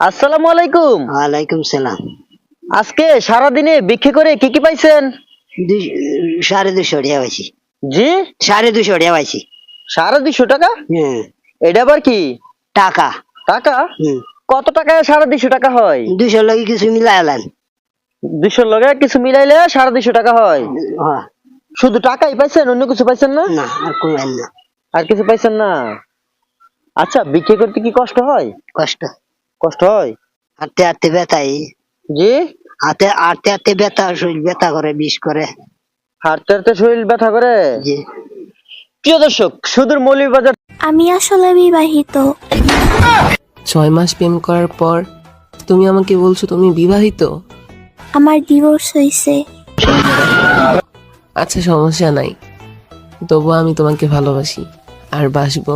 আসসালামু আলাইকুম। ওয়ালাইকুম সালাম। আজকে সারাদিনে বিক্রি করে কি কি পাইছেন? সাড়ে দুশো টাকা পাইছি। জি? সাড়ে দুশো টাকা পাইছি। সাড়ে দুশো টাকা? হ্যাঁ। এটা আবার কি? টাকা। টাকা? হুম। কত টাকায় সাড়ে দুশো টাকা হয়? দুশো লাগে কিছু মিলাই আলান দুশোর লগে কিছু মিলাইলে সাড়ে দুশো টাকা হয়। হ্যাঁ, শুধু টাকাই পাইছেন? অন্য কিছু পাইছেন না? না আর কমেন না। আর কিছু পাইছেন না? আচ্ছা বিক্রি করতে কি কষ্ট হয়? কষ্ট। কষ্ট হয়? হাঁটতে হাঁটতে ব্যথাই। জি? হাতে হাঁটতে হাঁটতে ব্যথা শরীর ব্যথা করে বিষ করে। হাঁটতে হাঁটতে শরীর ব্যথা করে? জি। প্রিয় দর্শক সুদূর মৌলভীবাজার আমি আসলে বিবাহিত। ছয় মাস প্রেম করার পর তুমি আমাকে বলছো তুমি বিবাহিত? আমার ডিভোর্স হয়েছে আচ্ছা সমস্যা নাই। তবু আমি তোমাকে ভালোবাসি। আর বাসবো।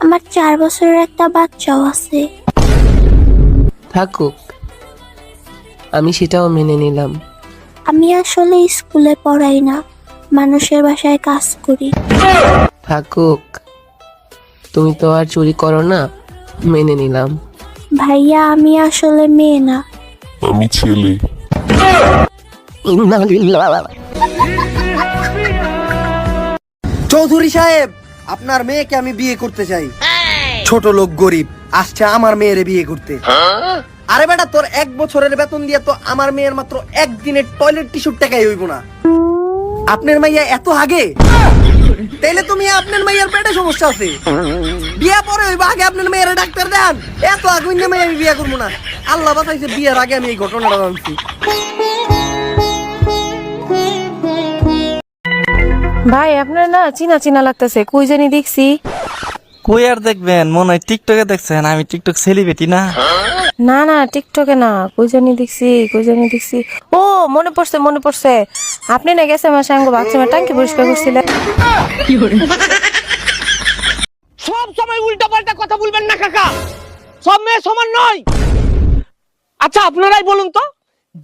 আমার চার বছরের একটা বাচ্চাও আছে। থাকুক আমি সেটাও মেনে নিলাম। আমি আসলে স্কুলে পড়াই না মানুষের বাসায় কাজ করি। থাকুক তুমি তো আর চুরি করো না মেনে নিলাম। ভাইয়া আমি আসলে মেয়ে না। আমি ছেলে। চৌধুরী সাহেব আপনার মেয়েকে আমি বিয়ে করতে চাই। ছোট লোক গরিব আসছে আমার মেয়েরে বিয়ে করতে। আরে বেটা তোর এক বছরের বেতন দিয়ে তো আমার মেয়ের মাত্র একদিনের টয়লেট টিস্যুর টাকাই হইব না। আপনার মাইয়া এত আগে? তাইলে তুমি আপনার মাইয়ার পেটে সমস্যা আছে। বিয়া পরে হইবা আগে আপনার মেয়ের ডাক্তার দেন এত আগুন মেয়ে আমি বিয়া করব না। আল্লাহ বাঁচাইছে বিয়ের আগে আমি এই ঘটনাটা জানছি। ভাই আপনার না চিনা চিনা লাগতেছে কই জানি দেখছি। কই আর দেখবেন মনে হয় টিকটকে দেখছেন আমি টিকটক সেলিব্রিটি না। না না টিকটকে না কই জানি দেখছি কই জানি দেখছি। ও মনে পড়ছে মনে পড়ছে। আপনি না গেছে আমার সঙ্গে বাথরুমে টাঙ্কি পরিষ্কার করছিলেন? সব সময় উল্টা পাল্টা কথা বলবেন না কাকা। সব মেয়ে সমান নয়। আচ্ছা আপনারাই বলুন তো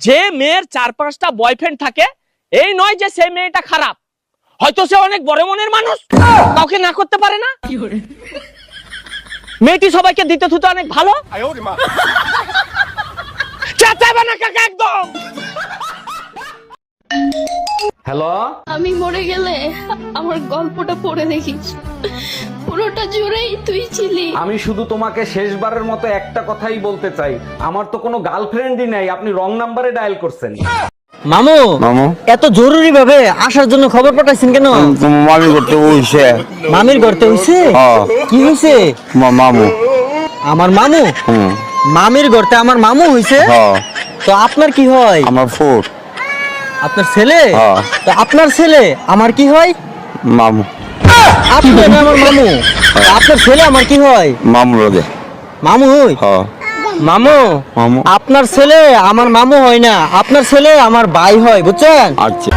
যে মেয়ের চার পাঁচটা বয়ফ্রেন্ড থাকে এই নয় যে সেই মেয়েটা খারাপ। হয়তো সে অনেক বড় মনের মানুষ। কাউকে না করতে পারে না। মেয়েটি সবাইকে দিতে থুতে অনেক ভালো। চেঁচাবে না কাকা একদম। আমি মরে গেলে আমার গল্পটা পড়ে দেখিস। পুরোটা জুড়েই তুই ছিলি। আমি শুধু তোমাকে শেষবারের মতো একটা কথাই বলতে চাই। আমার তো কোনো গার্লফ্রেন্ডই নাই আপনি রং নাম্বারে ডায়াল করছেন। মামু মামু। এত জরুরি ভাবে আসার জন্য খবর পাঠাইছেন কেন? মামি করতে বসে মামির ঘরতে হইছে হ্যাঁ। কি হইছে? মামু। আমার মামু? মামির ঘরতে আমার মামু হইছে? হ্যাঁ। তো আপনার কি হয়? আমার ফোর। আপনার ছেলে? হ্যাঁ। তো আপনার ছেলে আমার কি হয়? মামু। আপনি আমার মামু। আপনার ছেলে আমার কি হয়? মামু রোদে। মামু হই? হ্যাঁ। মামু মামু। আপনার ছেলে আমার মামু হয় না আপনার ছেলে আমার ভাই হয় বুঝছেন? আচ্ছা।